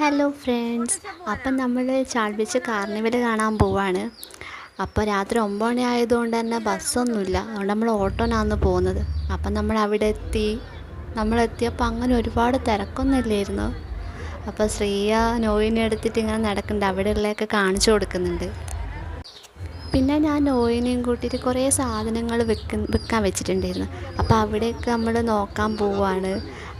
Hello friends അപ്പം നമ്മൾ ചാൾബിച്ച് carnival കാണാൻ പോവാണ്. അപ്പോൾ രാത്രി ഒമ്പത് മണി ആയതുകൊണ്ട് തന്നെ ബസ്സൊന്നുമില്ല. അതുകൊണ്ട് നമ്മൾ ഓട്ടോനാണ് പോകുന്നത്. അപ്പം നമ്മൾ അവിടെ എത്തി. നമ്മളെത്തിയപ്പോൾ അങ്ങനെ ഒരുപാട് തിരക്കൊന്നുമില്ലായിരുന്നു. അപ്പോൾ ശ്രീയ നോയിനെ എടുത്തിട്ട് ഇങ്ങനെ നടക്കുന്നുണ്ട്. അവിടെയുള്ളതൊക്കെ കാണിച്ചു കൊടുക്കുന്നുണ്ട്. പിന്നെ ഞാൻ നോയിനെയും കൂട്ടിയിട്ട് കുറേ സാധനങ്ങൾ വെക്ക വിൽക്കാൻ വെച്ചിട്ടുണ്ടായിരുന്നു. അപ്പോൾ അവിടെയൊക്കെ നമ്മൾ നോക്കാൻ പോവുകയാണ്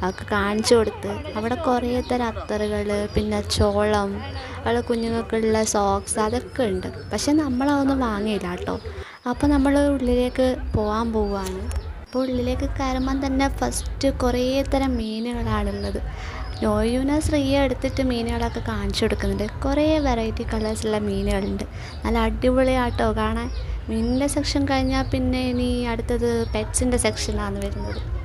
അതൊക്കെ കാണിച്ചു കൊടുത്ത്. അവിടെ കുറേ തരം അത്തറുകൾ പിന്നെ ചോളം അവിടെ കുഞ്ഞുങ്ങൾക്കുള്ള സോക്സ് അതൊക്കെ ഉണ്ട്. പക്ഷെ നമ്മളതൊന്നും വാങ്ങിയില്ല കേട്ടോ. അപ്പോൾ നമ്മൾ ഉള്ളിലേക്ക് പോകാൻ പോവുകയാണ് അപ്പോൾ ഉള്ളിലേക്ക് കയറുമ്പം തന്നെ ഫസ്റ്റ് കുറേ തരം മീനുകളാണുള്ളത് നോയുവിനെ ശ്രീയ എടുത്തിട്ട് മീനുകളൊക്കെ കാണിച്ചു കൊടുക്കുന്നുണ്ട്. കുറേ വെറൈറ്റി കളേഴ്സുള്ള മീനുകളുണ്ട്. നല്ല അടിപൊളിയാട്ടോ. കാണാൻ മീനിന്റെ സെക്ഷൻ കഴിഞ്ഞാൽ പിന്നെ ഇനി അടുത്തത് പെറ്റ്സിന്റെ സെക്ഷനാണ് വരുന്നത്.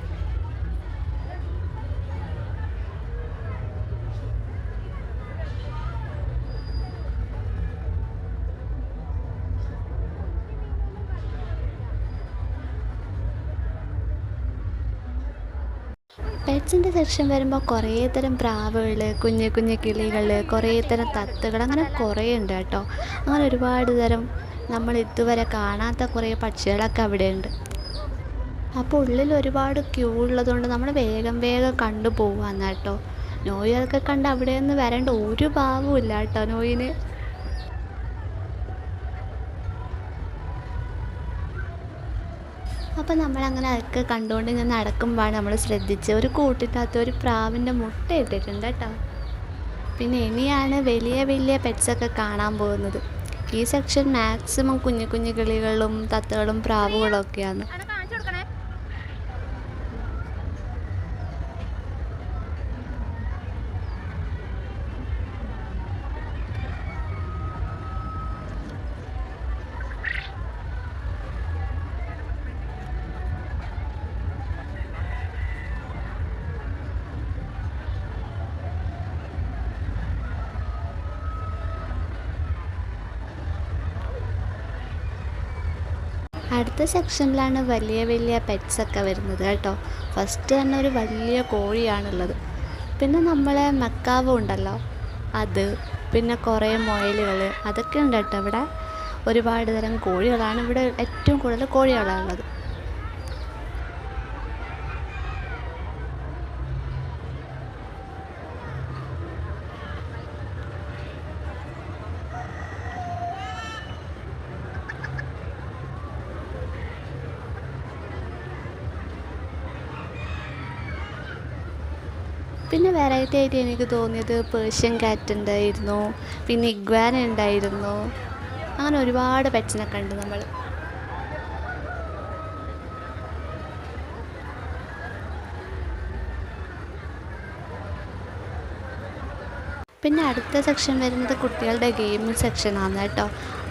പെറ്റ്സിന്റെ സെക്ഷൻ വരുമ്പോൾ കുറേ തരം പ്രാവുകൾ കുഞ്ഞു കുഞ്ഞു കിളികൾ കുറേ തരം തത്തകൾ അങ്ങനെ കുറേ ഉണ്ട് കേട്ടോ. അങ്ങനെ ഒരുപാട് തരം നമ്മൾ ഇതുവരെ കാണാത്ത കുറേ പക്ഷികളൊക്കെ അവിടെയുണ്ട്. അപ്പോൾ ഉള്ളിൽ ഒരുപാട് ക്യൂ ഉള്ളതുകൊണ്ട് നമ്മൾ വേഗം വേഗം കണ്ടു പോവാന്ന് കേട്ടോ. നോയൊക്കെ കണ്ട് അവിടെ നിന്ന് വരേണ്ട ഒരു ഭാവവും ഇല്ല കേട്ടോ നോയിന്. അപ്പം നമ്മളങ്ങനെ അതൊക്കെ കണ്ടുകൊണ്ട് ഇങ്ങനെ നടക്കുമ്പോഴാണ് നമ്മൾ ശ്രദ്ധിച്ച് ഒരു കൂട്ടിനകത്ത് ഒരു പ്രാവിന്റെ മുട്ട ഇട്ടിട്ടുണ്ട് കേട്ടോ. പിന്നെ ഇനിയാണ് വലിയ വലിയ പെറ്റ്സൊക്കെ കാണാൻ പോകുന്നത്. ഈ സെക്ഷൻ മാക്സിമം കുഞ്ഞു കുഞ്ഞു കിളികളും തത്തകളും പ്രാവുകളും ഒക്കെയാണ്. അടുത്ത സെക്ഷനിലാണ് വലിയ വലിയ പെറ്റ്സ് ഒക്കെ വരുന്നത് കേട്ടോ. ഫസ്റ്റ് തന്നെ ഒരു വലിയ കോഴിയാണുള്ളത്. പിന്നെ നമ്മളെ മക്കാവ് ഉണ്ടല്ലോ. അത് പിന്നെ കുറേ മൊയലുകൾ അതൊക്കെ ഉണ്ട് കേട്ടോ ഇവിടെ. ഒരുപാട് തരം കോഴികളാണ്. ഇവിടെ ഏറ്റവും കൂടുതൽ കോഴികളാണുള്ളത്. പിന്നെ വെറൈറ്റി ആയിട്ട് എനിക്ക് തോന്നിയത് പേർഷ്യൻ കാറ്റ് ഉണ്ടായിരുന്നു. പിന്നെ ഇഗ്വാന ഉണ്ടായിരുന്നു. അങ്ങനെ ഒരുപാട് പെറ്റ്സിനെ കണ്ടു നമ്മൾ പിന്നെ അടുത്ത സെക്ഷൻ വരുന്നത് കുട്ടികളുടെ ഗെയിമിംഗ് സെക്ഷനാണ് കേട്ടോ.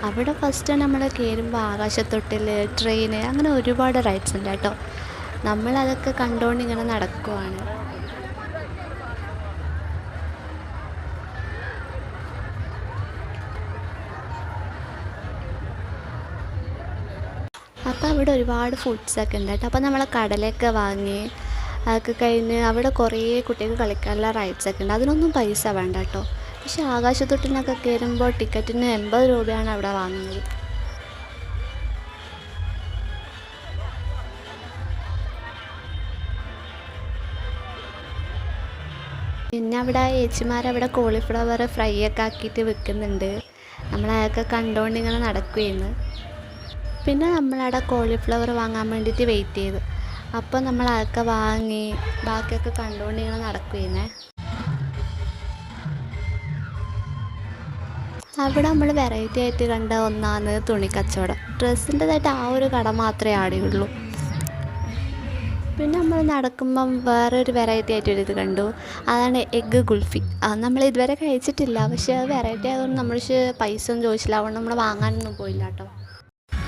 അവിടെ ഫസ്റ്റ് നമ്മൾ കയറുമ്പോൾ ആകാശത്തൊട്ടിൽ ട്രെയിൻ അങ്ങനെ ഒരുപാട് റൈഡ്സ് ഉണ്ട് കേട്ടോ. നമ്മളതൊക്കെ കണ്ടുകൊണ്ട് ഇങ്ങനെ നടക്കുവാണ്. അപ്പോൾ അവിടെ ഒരുപാട് ഫുഡ്സൊക്കെ ഉണ്ട് കേട്ടോ. അപ്പോൾ നമ്മൾ കടലൊക്കെ വാങ്ങി അതൊക്കെ കഴിഞ്ഞ് അവിടെ കുറേ കുട്ടികൾക്ക് കളിക്കാനുള്ള റൈഡ്സൊക്കെ ഉണ്ട്. അതിനൊന്നും പൈസ വേണ്ട കേട്ടോ. പക്ഷെ ആകാശത്തൊട്ടിനൊക്കെ കയറുമ്പോൾ ടിക്കറ്റിന് എൺപത് രൂപയാണ് അവിടെ വാങ്ങുന്നത്. പിന്നെ അവിടെ ചേച്ചിമാരവിടെ കോളിഫ്ലവർ ഫ്രൈ ഒക്കെ ആക്കിയിട്ട് വെക്കുന്നുണ്ട് നമ്മളതൊക്കെ കണ്ടുകൊണ്ട് ഇങ്ങനെ നടക്കുകയായിരുന്നു പിന്നെ നമ്മളവിടെ കോളിഫ്ലവർ വാങ്ങാൻ വേണ്ടിയിട്ട് വെയിറ്റ് ചെയ്തു. അപ്പോൾ നമ്മൾ അതൊക്കെ വാങ്ങി ബാക്കിയൊക്കെ കണ്ടുകൊണ്ട് ഇങ്ങനെ നടക്കുകയെന്നേ അവിടെ നമ്മൾ വെറൈറ്റി ആയിട്ട് കണ്ട ഒന്നാണ് തുണി കച്ചവടം ഡ്രസ്സിന്റെതായിട്ട് ആ ഒരു കട മാത്രമേ ആടെയുള്ളൂ. പിന്നെ നമ്മൾ നടക്കുമ്പം വേറൊരു വെറൈറ്റി ആയിട്ടൊരു ഇത് കണ്ടു. അതാണ് എഗ്ഗ് ഗുൾഫി അത് നമ്മൾ ഇതുവരെ കഴിച്ചിട്ടില്ല. പക്ഷേ അത് വെറൈറ്റി ആയതുകൊണ്ട് നമ്മൾ പൈസ ഒന്നും ചോദിച്ചില്ല. അതുകൊണ്ട് നമ്മൾ വാങ്ങാനൊന്നും പോയില്ല കേട്ടോ.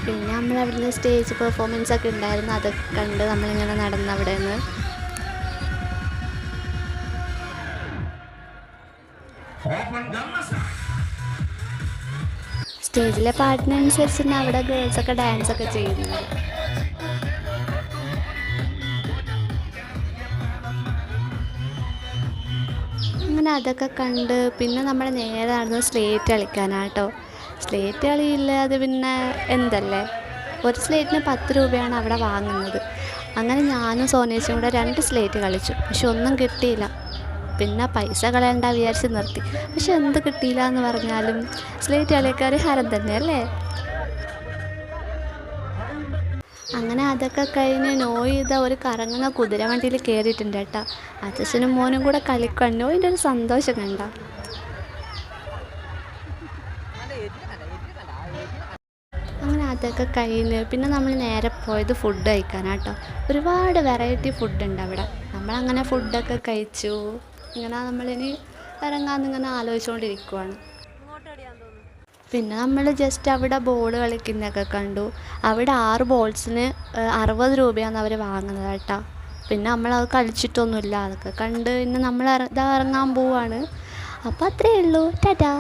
പിന്നെ നമ്മൾ അവിടുന്ന് സ്റ്റേജ് പെർഫോമൻസ് ഒക്കെ ഉണ്ടായിരുന്നു. അതൊക്കെ കണ്ട് നമ്മളിങ്ങനെ നടന്ന് അവിടെ നിന്ന്. സ്റ്റേജിലെ പാട്ടിനനുസരിച്ച് അവിടെ ഗേൾസ് ഒക്കെ ഡാൻസ് ഒക്കെ ചെയ്യുന്നു. അങ്ങനെ അതൊക്കെ കണ്ട് പിന്നെ നമ്മൾ നേരെ നടന്ന് സ്ലേറ്റ് കളിക്കാനാട്ടോ. സ്ലേറ്റ് കളിയില്ലാതെ പിന്നെ എന്തല്ലേ? ഒരു സ്ലേറ്റിന് പത്ത് രൂപയാണ് അവിടെ വാങ്ങുന്നത്. അങ്ങനെ ഞാനും സോനേച്ചും കൂടെ രണ്ട് സ്ലേറ്റ് കളിച്ചു. പക്ഷെ ഒന്നും കിട്ടിയില്ല. പിന്നെ പൈസ കളയണ്ട വിചാരിച്ച് നിർത്തി. പക്ഷെ എന്ത് കിട്ടിയില്ല എന്ന് പറഞ്ഞാലും സ്ലേറ്റ് കളിക്കാർ ഹരം തന്നെയല്ലേ അങ്ങനെ അതൊക്കെ കഴിഞ്ഞ് നോയ് ഇതാ ഒരു കറങ്ങുന്ന കുതിരവണ്ടിയിൽ കയറിയിട്ടുണ്ട് കേട്ടോ. അച്ഛനും മോനും കൂടെ കളിക്കാൻ നോയിന്റെ ഒരു സന്തോഷം കണ്ട അങ്ങനെ അതൊക്കെ കഴിഞ്ഞ് പിന്നെ നമ്മൾ നേരെ പോയത് ഫുഡ് കഴിക്കാനാട്ടോ. ഒരുപാട് വെറൈറ്റി ഫുഡ് ഉണ്ട് അവിടെ. നമ്മളങ്ങനെ ഫുഡൊക്കെ കഴിച്ചു. ഇങ്ങനെ നമ്മളിനി ഇറങ്ങാന്നിങ്ങനെ ആലോചിച്ചുകൊണ്ടിരിക്കുവാണ് പിന്നെ നമ്മൾ ജസ്റ്റ് അവിടെ ബോൾ കളിക്കുന്നതൊക്കെ കണ്ടു. അവിടെ ആറ് ബോൾസിന് അറുപത് രൂപയാണ് അവർ വാങ്ങുന്നത് കേട്ടോ. പിന്നെ നമ്മളത് കളിച്ചിട്ടൊന്നുമില്ല. അതൊക്കെ കണ്ട് പിന്നെ നമ്മൾ ഇതാ ഇറങ്ങാൻ പോവാണ്. അപ്പോൾ അത്രയേ ഉള്ളൂ. ടാറ്റാ.